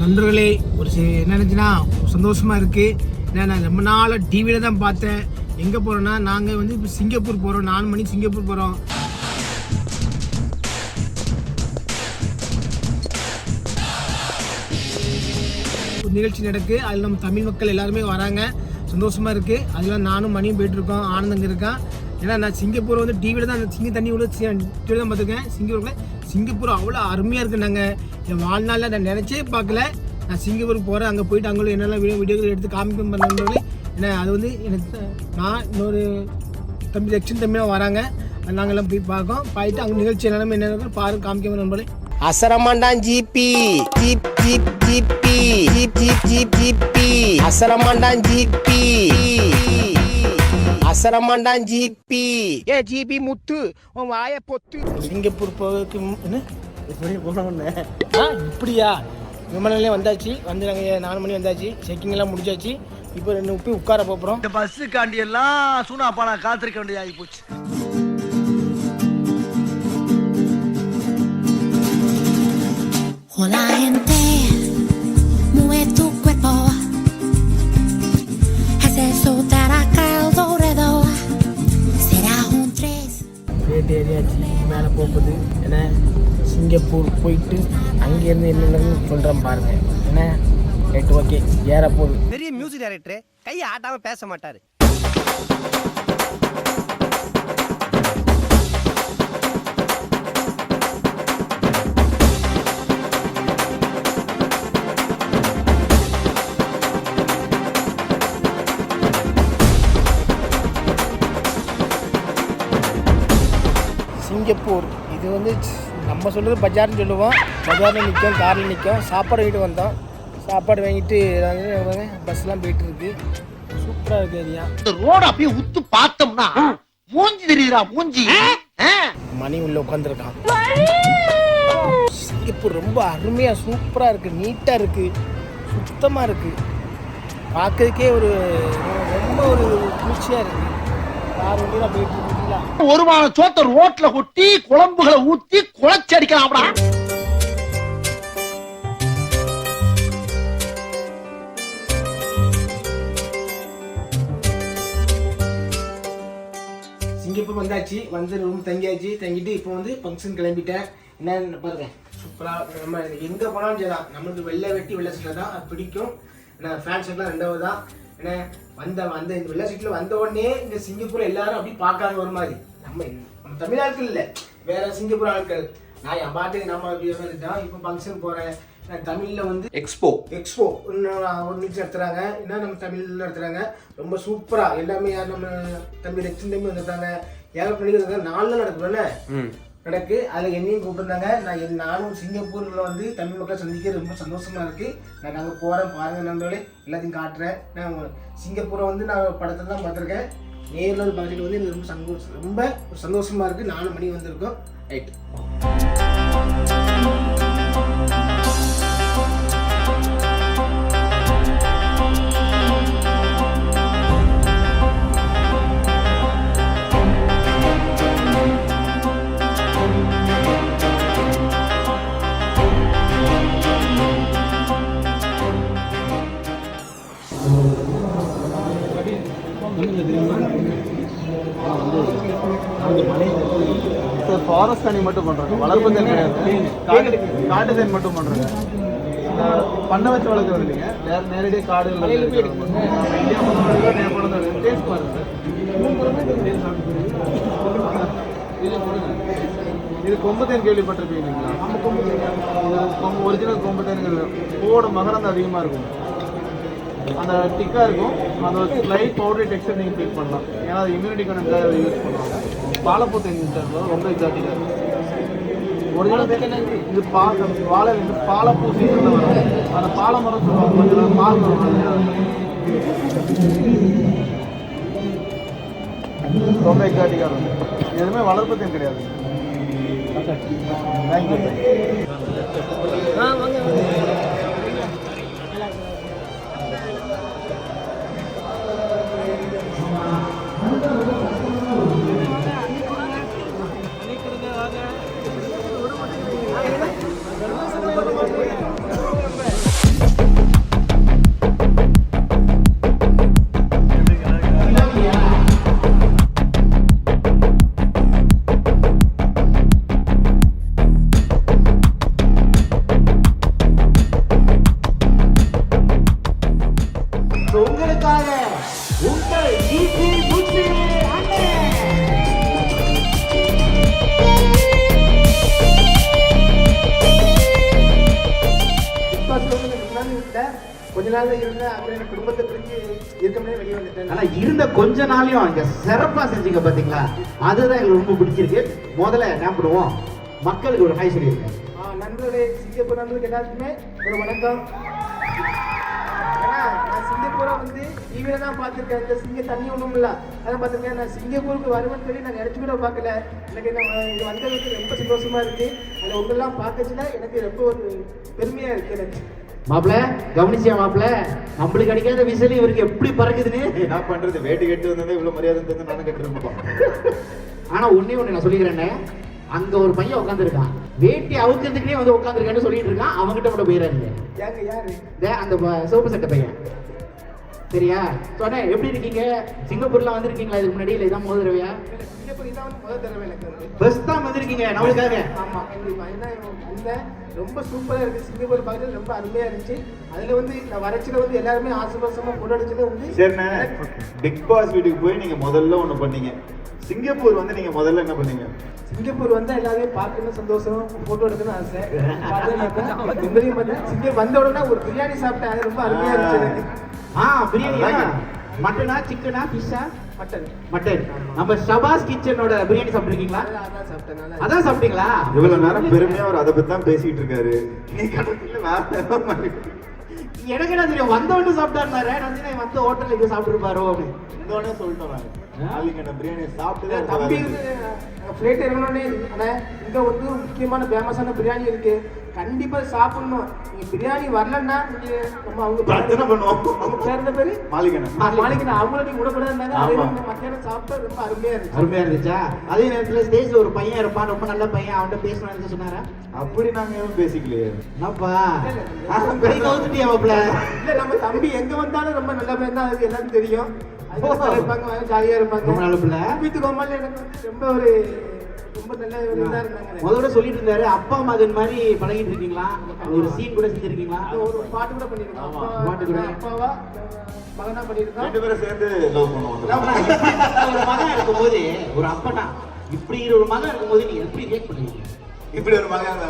நண்பர்களே ஒரு என்ன நினச்சுன்னா சந்தோஷமாக இருக்குது ஏன்னா நான் ரொம்ப நாளாக டிவியில் தான் பார்த்தேன். எங்கே போகிறோன்னா நாங்கள் வந்து இப்போ சிங்கப்பூர் போகிறோம் நாலு மணி சிங்கப்பூர் போகிறோம் ஒரு நிகழ்ச்சி நடக்கு. அதில் நம்ம தமிழ் மக்கள் எல்லாருமே வராங்க. சந்தோஷமாக இருக்குது அதில் நானும் மணியும் போயிட்டுருக்கோம். ஆனந்தங்க இருக்கான் ஏன்னா நான் சிங்கப்பூர் வந்து டிவியில் தான் அந்த சிங்க தண்ணி விட டிவியில் தான் பார்த்துருக்கேன். சிங்கப்பூரில் சிங்கப்பூர் அவ்வளோ அருமையாக இருக்குன்னாங்க. என் வாழ்நாளில் நான் நினச்சே பார்க்கல. நான் சிங்கப்பூர் போகிறேன் அங்கே போயிட்டு அங்கே என்னெல்லாம் வீடியோ வீடியோக்கள் எடுத்து காமிக்க நண்பர்களே. ஏன்னா அது வந்து எனக்கு நான் இன்னொரு தம்பி லட்சம் தம்பியாக வராங்க. நாங்கள்லாம் நாங்கெல்லாம் போய் பார்க்கோம் போயிட்டு அங்கே நிகழ்ச்சி என்னென்ன என்ன பாரு காமிக்க நண்பர்களே. அசரமாண்டான் ஜிபி. ஜிப் ஜிப் ஜிபி ஜிப் ஜிப் ஜிப் ஜிபி அசரமாண்டான் ஜிபி அசரமாண்டான் ஜிபி ஏ ஜிபி முத்து உன் வாய பொத்து. சிங்கப்பூர் போகிறதுக்கு என்ன? எப்படி போனோம்னு ஆ இப்படியா? விமான நிலையம் வந்தாச்சு. வந்து நாங்கள் நாலு மணி வந்தாச்சு. செக்கிங் எல்லாம் முடிச்சாச்சு. இப்போ ரெண்டு போய் உட்கார போகிறோம் இந்த பஸ்ஸுக்காண்டி எல்லாம் சூனாப்பா நான் காத்திருக்க வேண்டியது ஆகி போச்சு mueve ரேட் ஏரியாச்சு மேலே போகுது ஏன்னா சிங்கப்பூர் போயிட்டு அங்கேருந்து என்னென்னு சொல்கிறேன் பாருங்க. என்ன? ரைட் ஓகே ஏற போகுது பெரிய மியூசிக் டைரக்டர் கையை ஆட்டாமல் பேச மாட்டார். சிங்கப்பூர். இது வந்து நம்ம சொல்கிறது பஜார்னு சொல்லுவோம். பஜாரில் நிற்கும் காரில் நிற்கும் சாப்பாடு வாங்கிட்டு வந்தோம். சாப்பாடு வாங்கிட்டு பஸ்லாம் போயிட்டு இருக்கு. சூப்பராக இருக்கு ஏரியா. இந்த ரோட அப்படியே உத்து பார்த்தோம்னா மூஞ்சி தெரியுதா மூஞ்சி. ஆ? மணி உள்ள உட்காந்துருக்கான் சிங்கப்பூர் ரொம்ப அருமையாக சூப்பராக இருக்குது நீட்டாக இருக்குது சுத்தமாக இருக்குது பார்க்கறதுக்கே ஒரு ரொம்ப ஒரு குளிர்ச்சியாக இருக்குது கார் வண்டியெல்லாம் போயிட்டு ஒரு வார சோத்த ரோட்ல கொட்டி குழம்புகளை ஊத்தி குழச்சி அடிக்கலாம்டா. சிங்கப்பூர் வந்தாச்சு வந்து ரூம் தங்கியாச்சு தங்கிட்டு இப்போ வந்து ஃபங்க்ஷன் கிளம்பிட்டேன். என்னன்னு பாருங்க. சூப்பராக நம்ம எங்கே போனாலும் சரிதான். நம்மளுக்கு வெள்ளை வெட்டி வெள்ளை சட்டை தான் அது பிடிக்கும். ஏன்னா ஃபேன் ஷர்ட்லாம் ரெண்டாவது தான் ஏன்னா வந்த வந்த இந்த வெள்ளை சீட்டில் வந்த உடனே இந்த சிங்கப்பூர் எல்லாரும் அப்படி பார்க்காத ஒரு மாதிரி. நம்ம நம்ம தமிழ் ஆட்கள் இல்லை. வேற சிங்கப்பூர் ஆட்கள். நான் என் பாட்டுக்கு நம்ம அப்படி வந்துட்டோம் இப்போ ஃபங்க்ஷன் போகிறேன் தமிழில் வந்து எக்ஸ்போ எக்ஸ்போ ஒரு நிமிஷம் நடத்துறாங்க. என்ன நம்ம தமிழ்ல நடத்துறாங்க. ரொம்ப சூப்பரா எல்லாமே யார் நம்ம தம்பி லட்சம் தம்பி வந்துட்டாங்க ஏகப்பட்ட நாலு நாள் நடக்குதுல்ல கிடக்கு. அதில் என்னையும் கூப்பிட்டுருந்தாங்க. நான் என் நானும் சிங்கப்பூரில் வந்து தமிழ் மக்களை சந்திக்க ரொம்ப சந்தோஷமாக இருக்குது நான் அங்கே போகிறேன் பாருங்கள் நண்பர்களே எல்லாத்தையும் காட்டுறேன். நான் சிங்கப்பூரை வந்து நான் படத்தை தான் பார்த்துருக்கேன். நேரில் பார்த்துட்டு வந்து எனக்கு ரொம்ப சந்தோஷம் ரொம்ப சந்தோஷமாக இருக்குது நாலு மணி வந்திருக்கோம். ரைட் சார் ஃபாரஸ்ட் தண்ணி மட்டும் பண்றாங்க. வளர்ப்பு தண்ணி கிடையாது. காட்டு தண்ணி மட்டும் பண்றாங்க. அஹ் பண்ணை வச்சு வளர்க்குறது இல்லைங்க. வேற நேரடியாக காடுகள் டேஸ்ட் பாருங்க இது கொம்பு தேன் கேள்விப்பட்டிருப்பீங்களா கொம்பு ஒரிஜினல் கொம்பு தேனுங்கிறது பூவோட மகரந்தம் அதிகமாக இருக்கும். அந்த டிக்காக இருக்கும். அந்த லைட் பவுடர் டெக்ஸ்டர் நீங்கள் ஃபீல் பண்ணலாம். ஏன்னா அது இம்யூனிட்டி கணக்காக அதை யூஸ் பண்ணுவாங்க. பாலப்பூ தேங்காய் ரொம்ப எக்ஸாட்டிக்காக இருக்கும். ஒரிஜினல் இது பா வாழை வந்து பாலப்பூ சீசனில் வரும். அந்த பாலை மரம் சொல்லுவாங்க கொஞ்சம் பால் வரும். ரொம்ப எக்ஸாட்டிக்காக இருக்கும். எதுவுமே வளர்ப்பு தேன் கிடையாது. Thank you Thank you. கொஞ்ச நாளையும் இங்க சிறப்பா செஞ்சீங்க பாத்தீங்களா? அதுதான் எங்களுக்கு ரொம்ப பிடிச்சிருக்கு. முதல்ல என்ன பண்ணுவோம்? மக்களுக்கு ஒரு ஹாய் சொல்லியிருக்கேன் நண்பர்களே சிங்கப்பூர் நண்பர்களுக்கு எல்லாருக்குமே ஒரு வணக்கம். ஏன்னா நான் சிங்கப்பூரை வந்து டிவியில தான் பார்த்துருக்கேன். இந்த சிங்க தண்ணி ஒன்றும் இல்லை. அதான் பார்த்துருக்கேன் நான் சிங்கப்பூருக்கு வருவேன்னு சொல்லி நான் நினச்சி கூட பார்க்கல. எனக்கு என்ன இது வந்ததுக்கு ரொம்ப சந்தோஷமா இருக்கு. அதில் உங்களெல்லாம் பார்க்கச்சுன்னா எனக்கு ரொம்ப ஒரு பெருமையாக இருக்கு எனக்கு. மாப்பிள கவனிச்சியா மாப்பிள? நம்மளுக்கு கிடைக்காத விசில் இவருக்கு எப்படி பறக்குதுன்னு? என்ன பண்றது? வேட்டி கட்டி வந்ததே இவ்வளவு மரியாதை தெரிஞ்சு நானும் கட்டிருப்போம். ஆனா ஒண்ணே ஒண்ணு நான் சொல்லிக்கிறேன்னே அங்க ஒரு பையன் உட்காந்துருக்கான் வேட்டி அவுக்கிறதுக்குனே வந்து உட்காந்துருக்கான்னு சொல்லிட்டு இருக்கான். அவன்கிட்ட மட்டும் போயிடாதீங்க அந்த ப- சிவப்பு சட்டை பையன். சரியா? சொன்னேன் எப்படி இருக்கீங்க? சிங்கப்பூர்ல வந்திருக்கீங்களா இதுக்கு முன்னாடி? இல்லை இதான் முதல் தடவையா? சிங்கப்பூர் இதான் வந்து முதல் தடவை எனக்கு ஃபர்ஸ்ட் தான் வந்திருக்கீங்க நம்மளுக்காக. ஆமா கண்டிப்பா. அந்த ரொம்ப சூப்பரா இருக்கு. சிங்கப்பூர் பார்க்கறது ரொம்ப அருமையா இருந்துச்சு. அதுல வந்து நான் வரச்சில வந்து எல்லாருமே ஆசுபாசமா கொண்டாடிச்சது வந்து சரிண்ணே பிக் பாஸ் வீட்டுக்கு போய் நீங்க முதல்ல ஒண்ணு பண்ணீங்க. சிங்கப்பூர் வந்து நீங்க முதல்ல என்ன பண்ணீங்க? சிங்கப்பூர் வந்தா எல்லாரையும் பார்க்கணும் சந்தோஷம் போட்டோ எடுக்கணும் ஆசை. பார்த்தேன் நிம்மதியும் பார்த்தேன். சிங்கப்பூர் வந்த உடனே ஒரு பிரியாணி சாப்பிட்டேன். அது ரொம்ப அருமையா இருந்துச்சு ஆ பிரியாணி. மட்டனா சிக்கனா ஃபிஷ்ஷா மட்டன். மட்டன். நம்ம ஷபாஸ் கிச்சனோட பிரியாணி சாப்பிட்டுருக்கீங்களா? அதான் சாப்பிட்டீங்களா? இவ்வளவு நேரம் பெருமையா அவர் அதை பத்தி தான் பேசிட்டு இருக்காரு நீ கடைசியில எனக்கு என்ன தெரியும் வந்த உடனே சாப்பிட்டாருனாரு நான் வந்து இது சாப்பிட்டுருப்பாரோ அப்படின்னு. இருந்தோடனே சொல்லிட்டோம் நாங்க நாளைக்கு என்ன பிரியாணி சாப்பிட்டு தம்பி ஃப்ளைட் இறங்கணுன்னே அண்ணே இங்க வந்து முக்கியமான ஃபேமஸான பிரியாணி இருக்கு. கண்டிப்பா சாப்பிடணும். நீங்க பிரியாணி வரலன்னா நீங்க நம்ம அவங்க பிரார்த்தனை பண்ணுவோம். அவங்க பேர் என்ன பேரு? மாளிகண்ணா மாளிகை. அவங்கள நீங்க விடக்கூடாதுனாங்க அதே ஆமா. வந்து மத்தியானம் சாப்பிட்டா ரொம்ப அருமையா இருந்துச்சு. அருமையா இருந்துச்சா? அதே நேரத்துல ஸ்டேஜ்ல ஒரு பையன் இருப்பான். ரொம்ப நல்ல பையன். அவன்கிட்ட பேசணும்னு சொன்னாரா? அப்படி நாங்க எதுவும் பேசிக்கலையே. என்னப்பா? கை கவுத்துட்டியா மாப்ள இல்ல நம்ம தம்பி எங்க வந்தாலும் ரொம்ப நல்ல பையன் தான். அது எல்லாருக்கும் தெரியும். இருப்பாங்க ஜாலியா இருப்பாங்க. ரொம்ப நல்ல பிள்ளை. வீட்டு கோமாளி எனக்கு ரொம்ப ஒரு ரொம்ப நல்ல ஒரு இதா இருந்தாங்க முதல்ல சொல்லிட்டு இருந்தாரு அப்பா மகன் மாதிரி பழகிட்டு இருக்கீங்களா ஒரு சீன் கூட செஞ்சிருக்கீங்களா? ஒரு பாட்டு கூட பண்ணிருக்கோம் பாட்டு கூட. அப்பாவா மகனா பண்ணிருக்கோம் ரெண்டு பேரும் சேர்ந்து லவ் பண்ணுவோம். ஒரு மகன் இருக்கும்போது ஒரு அப்பனா இப்படி ஒரு மகன் இருக்கும்போது நீங்க எப்படி ரியாக்ட் பண்ணுவீங்க? இப்படி ஒரு மகன்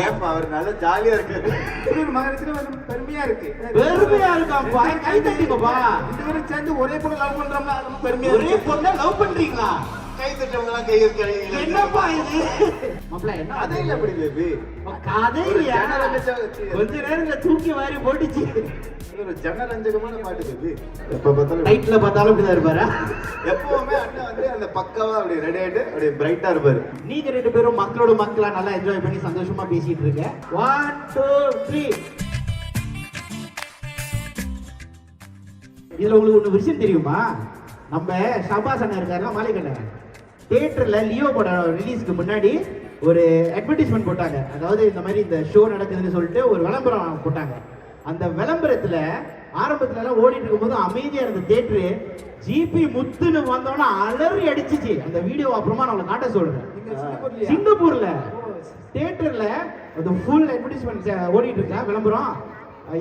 ஏன்பா அவர் நல்லா ஜாலியா இருக்கு இப்படி ஒரு மகனுக்கு வந்து பெருமையா இருக்கு. பெருமையா இருக்காப்பா கை தட்டிங்கப்பா ரெண்டு பேரும் சேர்ந்து ஒரே பொண்ணு லவ் பண்றோம்னா பெருமையா ஒரே இருக்கு. பொண்ணை லவ் பண்றீங்களா? கை தட்டவங்க கை கழுவி என்னப்பா இது? என்ன அதே? இல்ல அப்படி பேபி? கதை இல்லையா. கொஞ்ச நேரத்துல தூக்கி வாரி போட்டுச்சு. ஒரு ஜனரஞ்சகமான பாட்டு பேபி. எப்ப பார்த்தாலும் நைட்ல பார்த்தாலும் இப்படிதான் இருப்பாரா? எப்பவுமே அண்ணன் வந்து அந்த பக்காவா அப்படி ரெடி ஆயிட்டு அப்படியே பிரைட்டா இருப்பாரு. நீங்க ரெண்டு பேரும் மக்களோட மக்களா நல்லா என்ஜாய் பண்ணி சந்தோஷமா பேசிட்டு இருக்க. ஒன் டூ த்ரீ இதுல உங்களுக்கு ஒண்ணு விஷயம் தெரியுமா? நம்ம அண்ணன் இருக்காருல மாலிகண்ணன் தியேட்டர்ல லியோ படம் ரிலீஸ்க்கு முன்னாடி ஒரு அட்வர்டைஸ்மெண்ட் போட்டாங்க. அதாவது இந்த மாதிரி இந்த ஷோ நடக்குதுன்னு சொல்லிட்டு ஒரு விளம்பரம் போட்டாங்க. அந்த விளம்பரத்துல ஆரம்பத்துல எல்லாம் ஓடிட்டு இருக்கும்போது அமைதியா இருந்த தியேட்டரு ஜிபி முத்துன்னு வந்தோன்னா அலறி அடிச்சிச்சு. அந்த வீடியோ அப்புறமா நான் உங்களுக்கு காட்ட சிங்கப்பூர்லயா? சிங்கப்பூர்ல. தியேட்டர்ல அது ஃபுல் அட்வர்டைஸ்மெண்ட் ஓடிட்டு இருக்கா விளம்பரம்?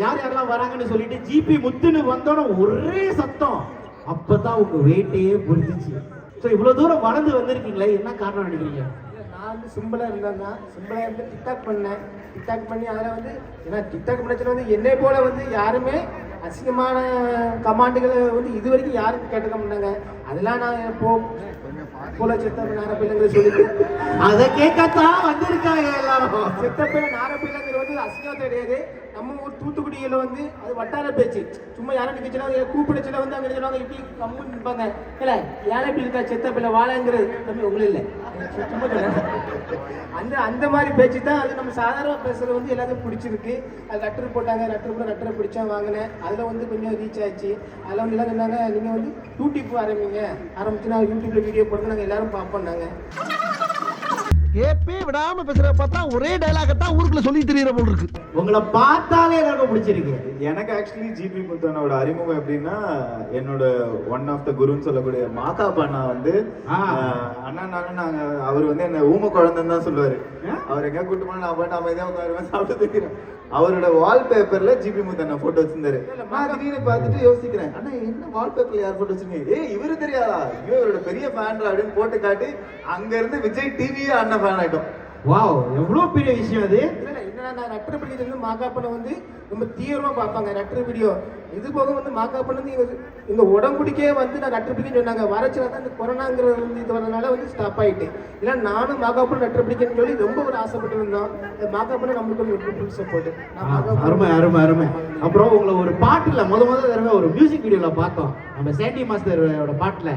யார் யாரெல்லாம் வராங்கன்னு சொல்லிட்டு ஜிபி முத்துன்னு வந்தோன்னே ஒரே சத்தம். அப்பதான் உங்க வெயிட்டையே புரிஞ்சிச்சு. ஸோ இவ்வளவு தூரம் வளர்ந்து வந்திருக்கீங்களே என்ன காரணம் நினைக்கிறீங்க? நான் வந்து சிம்பிளா இருந்தேன்னா சிம்பிளா இருந்து டிக்டாக் பண்ணேன். டிக்டாக் பண்ணி அதில் வந்து ஏன்னா டிக்டாக் பண்ணச்சுல வந்து என்னை போல வந்து யாருமே அசிங்கமான கமாண்டுகளை வந்து இது வரைக்கும் யாரும் கேட்டுக்க மாட்டாங்க. அதெல்லாம் நான் போ போல செத்த நார பிள்ளைங்களை சொல்லிட்டு அதை கேட்கத்தான் வந்திருக்காங்க எல்லாரும். செத்த பிள்ளை நார பிள்ளைங்கிற வந்து அசிங்கம் கிடையாது நம்ம ஊர் தூத்துக்குடியில் வந்து அது வட்டார பேச்சு. சும்மா யாரும் நிக்கச்சுனா கூப்பிடுச்சுல வந்து அங்கே நினைச்சாங்க இப்படி கம்முன்னு நிற்பாங்க இல்லை ஏழை இப்படி இருக்கா செத்த பிள்ளை வாழங்கிறது தம்பி உங்களுக்கு இல்லை. சும்மா சொல்றேன். அந்த அந்த மாதிரி பேச்சு தான் அது நம்ம சாதாரண பேசுறது வந்து எல்லாத்தையும் பிடிச்சிருக்கு. அது லெட்டர் போட்டாங்க லெட்டர் கூட லெட்டர் பிடிச்சா வாங்கினேன். அதில் வந்து கொஞ்சம் ரீச் ஆச்சு அதில் வந்து எல்லாம் சொன்னாங்க நீங்கள் வந்து யூடியூப் ஆரம்பிங்க. ஆரம்பிச்சு நான் யூடியூப்பில் வீடியோ போட்டு நாங்கள் எல்லாரும் பார்ப்போம் நாங்கள் கேப்பே விடாம பேசுற பார்த்தா ஒரே டைலாக தான் ஊருக்குள்ள சொல்லி தெரியற போல் இருக்கு. உங்களை பார்த்தாலே எல்லாருக்கும் பிடிச்சிருக்கு. எனக்கு ஆக்சுவலி ஜிபி முத்தனோட அறிமுகம் எப்படின்னா என்னோட ஒன் ஆஃப் த குருன்னு சொல்லக்கூடிய மாகாப் அண்ணா வந்து அண்ணா நானும் நாங்க அவர் வந்து என்ன ஊம குழந்தைன்னு தான் சொல்லுவாரு? அவர் எங்க கூட்டு போனா நான் பாட்டு அமைதியா உட்காருவேன் சாப்பிட்டு அவரோட வால்பேப்பர்ல ஜிபி முத்தண்ணா போட்டோ வச்சிருந்தாரு. நான் திடீர்னு பார்த்துட்டு யோசிக்கிறேன் அண்ணா என்ன வால்பேப்பர்ல யார் போட்டோ வச்சிருக்கீங்க? ஏய் இவரு தெரியாதா? இவரோட பெரிய ஃபேன் அப்படின்னு போட்டு காட்டி அங்க இருந்து விஜய் டிவியே அண்ணன் ஃபேன் ஆயிட்டோம். வாவ் எவ்வளவு பெரிய விஷயம் அது? என்னன்னா நான் நட்டரப்பள்ளியில இருந்து மாகாப்பனை வந்து ரொம்ப தீவிரமாக பார்ப்பாங்க நட்டர் வீடியோ இது போக வந்து மாக்காப் பண்ணது எங்க எங்க உடம்புடிக்கே வந்து நான் நட்டர் பிடிக்கன்னு சொன்னாங்க. வரச்சுல தான் இந்த கொரோனாங்கிற வந்து இது வரதுனால வந்து ஸ்டாப் ஆயிட்டு. இல்லை நானும் மாக்காப் பண்ண நட்டர் பிடிக்கன்னு சொல்லி ரொம்ப ஒரு ஆசைப்பட்டு இருந்தோம் மாக்காப் பண்ண நம்மளுக்கு ஒரு சப்போர்ட் அருமை அருமை அருமை. அப்புறம் உங்களை ஒரு பாட்டுல முத முத தடவை ஒரு மியூசிக் வீடியோல பார்த்தோம். நம்ம சேண்டி மாஸ்டரோட பாட்டுல.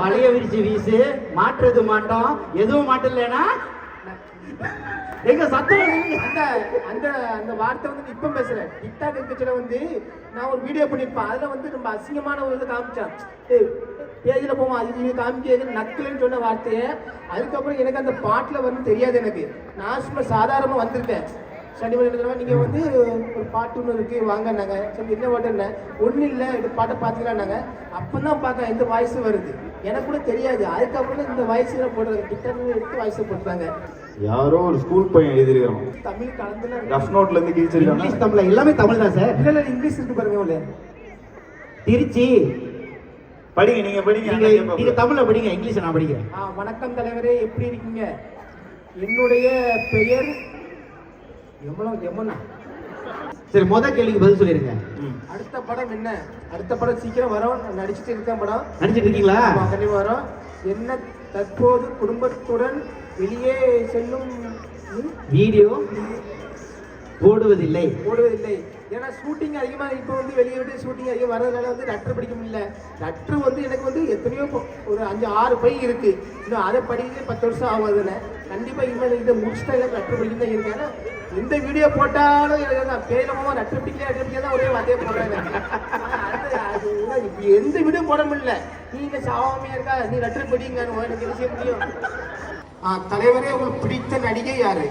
வளைய விரிச்சு வீசு மாற்றுறது மாட்டோம். எதுவும் மாட்டலனா எங்க சத்தம் அந்த அந்த அந்த வார்த்தை வந்து இப்ப பேசல. டிக்டாக் இருக்கச்சுல வந்து நான் ஒரு வீடியோ பண்ணிருப்பேன். அதுல வந்து ரொம்ப அசிங்கமான ஒரு இது காமிச்சேன். பேஜில் போவோம் அது இது காமிக்கிறது நக்கலன்னு சொன்ன வார்த்தையை. அதுக்கப்புறம் எனக்கு அந்த பாட்டுல வந்து தெரியாது எனக்கு. நான் சும்மா சாதாரணமா வந்திருக்கேன். சனிமணி இடத்துல நீங்கள் வந்து ஒரு பாட்டு ஒன்று இருக்கு வாங்கினாங்க சரி என்ன பாட்டு என்ன? ஒன்றும் இல்லை இந்த பாட்டை பார்த்துக்கலான்னாங்க அப்பதான் பார்க்க எந்த வாய்ஸ் வருது? எனக்கு கூட தெரியாது. அதுக்கப்புறம் இந்த வாய்ஸ்ல போடுறது டிக்டாக் எடுத்து வாய்ஸை போட்டுறாங்க யாரோ ஒரு ஸ்கூல் பையன் எழுதிருக்கான் தமிழ் கலந்துல ரஃப் நோட்ல இருந்து கிழிச்சிருக்காங்க இங்கிலீஷ் தமிழ் எல்லாமே தமிழ் தான் சார். இல்ல இல்ல இங்கிலீஷ் இருக்கு பாருங்க உள்ள. திருச்சி. படிங்க நீங்க படிங்க நீங்க தமிழ்ல படிங்க இங்கிலீஷ் நான் படிக்கிறேன். ஆ, வணக்கம் தலைவரே எப்படி இருக்கீங்க? என்னுடைய பெயர் எவ்வளவு எம்மனா சரி முத கேள்விக்கு பதில் சொல்லிருங்க. அடுத்த படம் என்ன? அடுத்த படம் சீக்கிரம் வரும். நான் நடிச்சிட்டு இருக்கேன் படம். நடிச்சிட்டு இருக்கீங்களா? கண்டிப்பா வரும். என்ன தற்போது குடும்பத்துடன் வெளியே செல்லும் வீடியோ போடுவதில்லை. ஓடுவதில்லை ஏன்னா ஷூட்டிங் அதிகமா இப்போ வந்து வெளியே விட்டு ஷூட்டிங் அதிகம் வர்றதுனால வந்து லெட்டர் படிக்க முடியல. லெட்டர் வந்து எனக்கு வந்து எத்தனையோ ஒரு அஞ்சு ஆறு பை இருக்கு. இன்னும் அதை படிக்க பத்து வருஷம் ஆகும் அதில். கண்டிப்பா இனிமேல் இதை முடிச்சுட்டா எனக்கு லெட்டர் படிக்க தான் இருக்கேன். எந்த வீடியோ போட்டாலும் எனக்கு நான் பேரமாக லெட்டர் படிக்கல லெட்டர் படிக்கல தான் ஒரே வார்த்தையை இப்ப எந்த வீடியோ போட முடியல. நீ இந்த சாவாமையா இருக்கா? நீ லெட்டர் படிங்கன்னு எனக்கு என்ன செய்ய முடியும்? தலைவரே உங்களுக்கு பிடித்த நடிகை யாரு?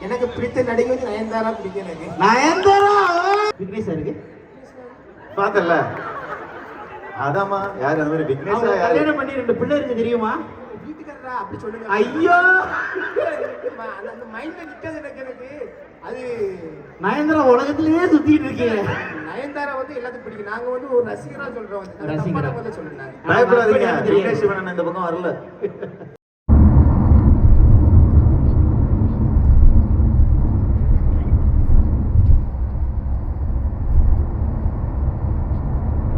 எனக்கு பிடித்த நடிகை வந்து நயன்தாரா பிடிக்கும் எனக்கு நயன்தாரா? விக்னேஷ் இருக்கு. பார்த்தல அதாம்மா யார்? அந்த மாதிரி விக்னேஷா யாரு? கல்யாணம் பண்ணி ரெண்டு பிள்ளை இருக்கு தெரியுமா? வீட்டுக்காரரா? அப்படி சொல்லுங்க. ஐயோ! அந்த- மைண்ட்ல நிக்கிறது எனக்கு எனக்கு. அது நயன்தாரா உலகத்திலேயே சுத்திட்டு இருக்கீங்க. நயன்தாரா வந்து எல்லாத்துக்கும் பிடிக்கும். நாங்க வந்து ஒரு ரசிகரா சொல்றோம் வந்து. ரசிகரா. சொல்லுங்க. பயப்படாதீங்க. விக்னேஷ் இந்த பக்கம் வரல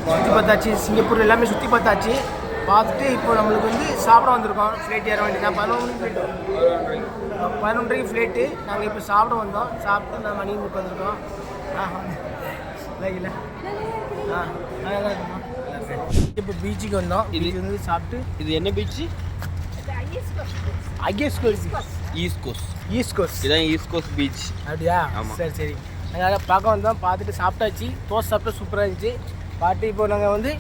சுற்றி பார்த்தாச்சு சிங்கப்பூர் எல்லாமே சுற்றி பார்த்தாச்சு பார்த்துட்டு இப்போ நம்மளுக்கு வந்து சாப்பிட வந்திருக்கோம். ஃப்ளைட் ஏற வேண்டியதான் பதினொன்று ஃப்ளைட்டு பதினொன்றரைக்கு ஃப்ளைட்டு நாங்கள் இப்போ சாப்பிட வந்தோம். சாப்பிட்டு நான் மணி உட்காந்துருக்கோம் இல்லை இல்லை. ஆ நல்லா இருக்குமா இப்போ பீச்சுக்கு வந்தோம். இது வந்து சாப்பிட்டு இது என்ன beach is coast east coast இதான் ஈஸ்ட் பீச் அப்படியா. சரி சரி. நாங்கள் பார்க்க வந்தோம். பார்த்துட்டு சாப்பிட்டாச்சு. தோசை சாப்பிட்டா சூப்பராக இருந்துச்சு. பார்த்து இப்போ நாங்கள் வந்து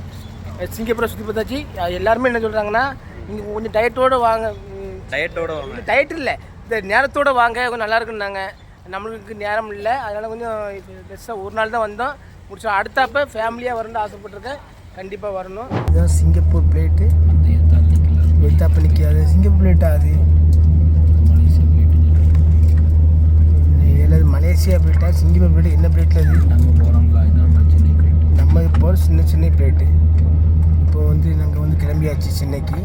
சிங்கப்பூரை சுற்றி பார்த்தாச்சு. எல்லாருமே என்ன சொல்கிறாங்கன்னா நீங்கள் கொஞ்சம் டயட்டோடு வாங்க. டயட்டோட வாங்க. டயட் இல்லை. இந்த நேரத்தோடு வாங்க கொஞ்சம் நல்லா இருக்குன்னாங்க. நம்மளுக்கு நேரம் இல்லை. அதனால் கொஞ்சம் இப்போ பெருசாக ஒரு நாள் தான் வந்தோம். முடிச்சோம் அடுத்தப்ப ஃபேமிலியாக வரணும்னு ஆசைப்பட்டிருக்கேன். கண்டிப்பாக வரணும். இதுதான் சிங்கப்பூர் பிளேட்டு எத்தாப்ப நிற்காது சிங்கப்பூர் பிளேட்டா அது? மலேசியா பிளேட்டா சிங்கப்பூர் பிளேட் என்ன பிளேட்டில் அது? நம்ம போகிற சின்ன சின்ன பிளேட்டு இப்போ வந்து நாங்கள் வந்து கிளம்பியாச்சு சென்னைக்கு.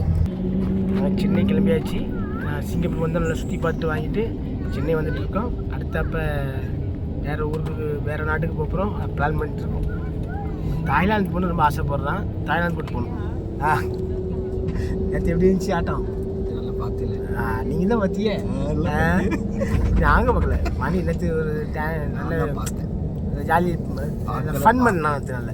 நாங்கள் சென்னை கிளம்பியாச்சு. நான் சிங்கப்பூர் வந்து நல்லா சுற்றி பார்த்து வாங்கிட்டு சென்னை வந்துட்டு இருக்கோம். அடுத்தப்ப வேறு ஊருக்கு வேறு நாட்டுக்கு போக போகிறோம் பிளான் பண்ணிட்டு இருக்கோம். தாய்லாந்து போகணும் ரொம்ப ஆசைப்படுறான் தாய்லாந்து போட்டு போகணும். ஆ நேற்று எப்படி இருந்துச்சு ஆட்டம்? ஆ நீங்கள் தான் பார்த்தியே நாங்கள் பார்க்கல. மணி நேற்று ஒரு டே- நல்ல ஜாலி ஃபன் நேற்று நல்ல